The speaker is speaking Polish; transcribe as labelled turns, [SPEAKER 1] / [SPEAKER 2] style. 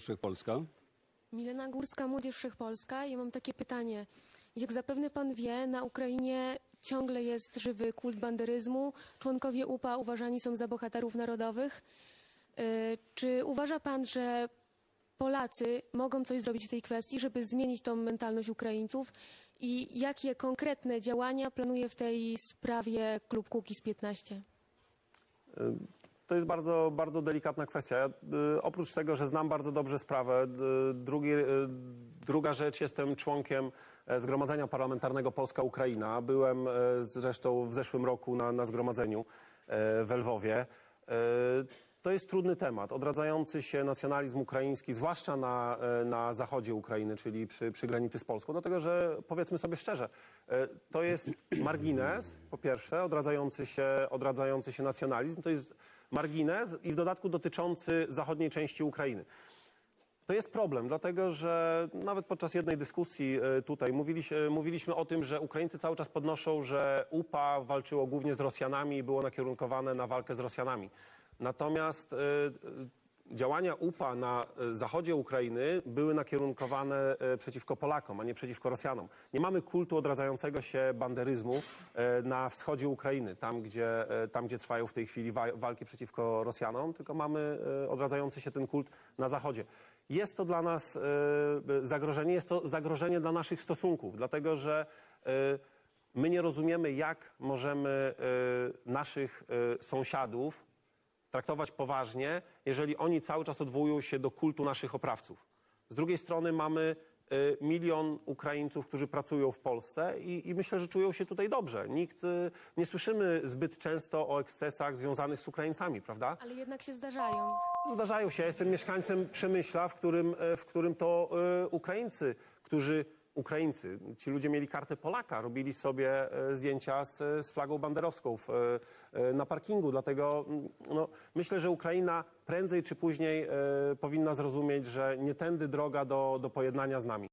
[SPEAKER 1] Wszechpolska.
[SPEAKER 2] Milena Górska, Młodzież Wszechpolska. Ja mam takie pytanie. Jak zapewne pan wie, na Ukrainie ciągle jest żywy kult banderyzmu. Członkowie UPA uważani są za bohaterów narodowych. Y, Czy uważa pan, że Polacy mogą coś zrobić w tej kwestii, żeby zmienić tą mentalność Ukraińców? I jakie konkretne działania planuje w tej sprawie klub Kukiz 15?
[SPEAKER 3] To jest bardzo, bardzo delikatna kwestia. Ja, y, oprócz tego, że znam bardzo dobrze sprawę, y, drugi, y, druga rzecz, jestem członkiem e, Zgromadzenia Parlamentarnego Polska-Ukraina. Byłem e, zresztą w zeszłym roku na, na zgromadzeniu e, w Lwowie. To jest trudny temat. Odradzający się nacjonalizm ukraiński, zwłaszcza na, na zachodzie Ukrainy, czyli przy, przy granicy z Polską. Dlatego, że powiedzmy sobie szczerze, to jest margines, po pierwsze, odradzający się, odradzający się nacjonalizm. To jest margines i w dodatku dotyczący zachodniej części Ukrainy. To jest problem, dlatego że nawet podczas jednej dyskusji e, tutaj mówiliś, mówiliśmy o tym, że Ukraińcy cały czas podnoszą, że UPA walczyło głównie z Rosjanami i było nakierunkowane na walkę z Rosjanami. Natomiast e, działania UPA na e, zachodzie Ukrainy były nakierunkowane e, przeciwko Polakom, a nie przeciwko Rosjanom. Nie mamy kultu odradzającego się banderyzmu e, na wschodzie Ukrainy, tam gdzie, tam, gdzie trwają w tej chwili wa- walki przeciwko Rosjanom, tylko mamy odradzający się ten kult na zachodzie. Jest to dla nas zagrożenie, jest to zagrożenie dla naszych stosunków, dlatego że my nie rozumiemy, jak możemy naszych sąsiadów traktować poważnie, jeżeli oni cały czas odwołują się do kultu naszych oprawców. Z drugiej strony mamy y, milion Ukraińców, którzy pracują w Polsce i, i myślę, że czują się tutaj dobrze. Nikt, y, nie słyszymy zbyt często o ekscesach związanych z Ukraińcami, prawda?
[SPEAKER 2] Ale jednak się zdarzają.
[SPEAKER 3] Zdarzają się. Ja jestem mieszkańcem Przemyśla, w którym, e, w którym to Ukraińcy, którzy Ukraińcy, ci ludzie mieli kartę Polaka, robili sobie e, zdjęcia z, z flagą banderowską w, e, na parkingu. Dlatego mm, no, myślę, że Ukraina prędzej czy później e, powinna zrozumieć, że nie tędy droga do, do pojednania z nami.